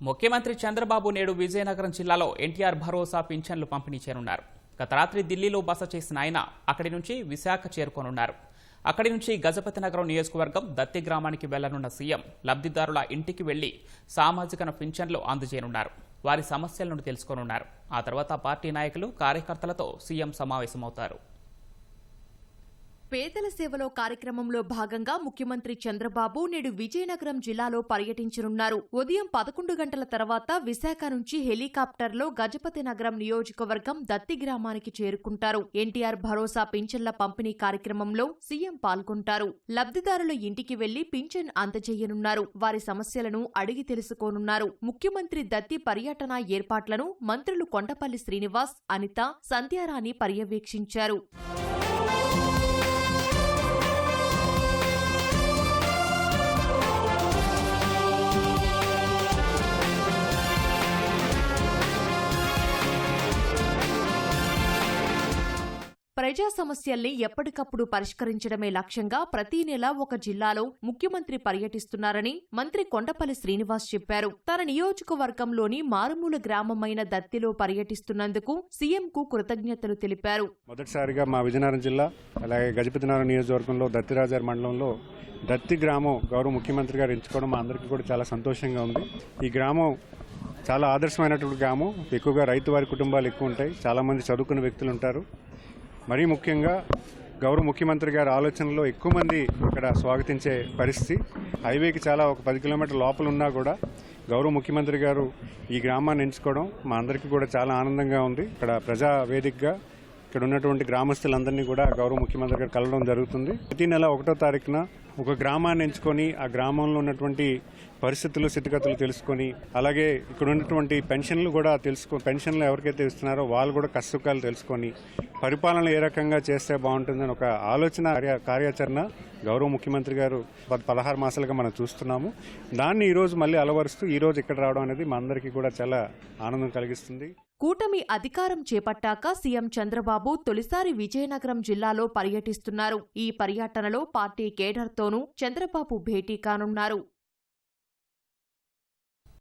ముఖ్యమంత్రి చంద్రబాబు నేడు విజయనగరం జిల్లాలో ఎన్టీఆర్ భరోసా పింఛన్లు పంపిణీ చేరున్నారు గత రాత్రి ఢిల్లీలో బస చేసిన ఆయన అక్కడి నుంచి విశాఖ చేరుకోనున్నారు. అక్కడి నుంచి గజపతి నగరం నియోజకవర్గం దత్తి గ్రామానికి వెళ్ళనున్న సీఎం లబ్ధిదారుల ఇంటికి వెళ్ళి సామాజిక పింఛన్లు అందజేయనున్నారు. వారి సమస్యలను తెలుసుకోనున్నారు. ఆ తర్వాత పార్టీ నాయకులు కార్యకర్తలతో సీఎం సమావేశమవుతారు. పేదల సేవలో కార్యక్రమంలో భాగంగా ముఖ్యమంత్రి చంద్రబాబు నేడు విజయనగరం జిల్లాలో పర్యటించనున్నారు. ఉదయం పదకొండు గంటల తర్వాత విశాఖ నుంచి హెలికాప్టర్లో గజపతి నగరం నియోజకవర్గం దత్తి గ్రామానికి చేరుకుంటారు. ఎన్టీఆర్ భరోసా పింఛన్ల పంపిణీ కార్యక్రమంలో సీఎం పాల్గొంటారు. లబ్ధిదారుల ఇంటికి వెళ్ళి పింఛన్ అందజేయనున్నారు. వారి సమస్యలను అడిగి తెలుసుకోనున్నారు. ముఖ్యమంత్రి దత్తి పర్యటన ఏర్పాట్లను మంత్రులు కొండపల్లి శ్రీనివాస్ అనిత సంధ్యారాణి పర్యవేక్షించారు. ప్రజా సమస్యల్ని ఎప్పటికప్పుడు పరిష్కరించడమే లక్ష్యంగా ప్రతి నెల ఒక జిల్లాలో ముఖ్యమంత్రి పర్యటిస్తున్నారని మంత్రి కొండపల్లి శ్రీనివాస్ చెప్పారు. తన నియోజకవర్గంలోని మారుమూల గ్రామమైన దత్తిలో పర్యటిస్తున్నందుకు సీఎంకు కృతజ్ఞతలు తెలిపారు. మొదటిసారిగా మా విజయనగరం జిల్లా అలాగే గజపతినగరం నియోజకవర్గంలో దత్తిరాజారి మండలంలో దత్తి గ్రామం గౌరవ ముఖ్యమంత్రి గారు ఎంచుకోవడం మా అందరికీ కూడా చాలా సంతోషంగా ఉంది. ఈ గ్రామం చాలా ఆదర్శమైనటువంటి గ్రామం. ఎక్కువగా రైతు వారి కుటుంబాలు ఎక్కువ ఉంటాయి. చాలామంది చదువుకున్న వ్యక్తులు ఉంటారు. మరీ ముఖ్యంగా గౌరవ ముఖ్యమంత్రి గారి ఆలోచనలో ఎక్కువ మంది ఇక్కడ స్వాగతించే పరిస్థితి. హైవేకి చాలా ఒక పది కిలోమీటర్ లోపల ఉన్నా కూడా గౌరవ ముఖ్యమంత్రి గారు ఈ గ్రామాన్ని ఎంచుకోవడం మా అందరికీ కూడా చాలా ఆనందంగా ఉంది. ఇక్కడ ప్రజా వేదికగా ఇక్కడ ఉన్నటువంటి గ్రామస్తులందరినీ కూడా గౌరవ ముఖ్యమంత్రి గారు కలవడం జరుగుతుంది. ప్రతి నెల ఒకటో తారీఖున ఒక గ్రామాన్ని ఎంచుకొని ఆ గ్రామంలో ఉన్నటువంటి పరిస్థితులు స్థితిగతులు తెలుసుకొని అలాగే ఇక్కడ ఉన్నటువంటి పెన్షన్లు కూడా తెలుసుకో పెన్షన్లు ఎవరికైతే ఇస్తున్నారో వాళ్ళు కూడా కష్టసుఖాలు తెలుసుకొని పరిపాలన ఏ రకంగా చేస్తే బాగుంటుందని ఒక ఆలోచన కార్యాచరణ గౌరవ ముఖ్యమంత్రి గారు పద- పదహారు మాసాలుగా మనం చూస్తున్నాము. దాన్ని ఈరోజు మళ్ళీ అలవరుస్తూ ఈరోజు ఇక్కడ రావడం అనేది మా అందరికీ కూడా చాలా ఆనందం కలిగిస్తుంది. కూటమి అధికారం చేపట్టాక సీఎం చంద్రబాబు తొలిసారి విజయనగరం జిల్లాలో పర్యటిస్తున్నారు. ఈ పర్యటనలో పార్టీ కేడర్తోనూ చంద్రబాబు భేటీ కానున్నారు.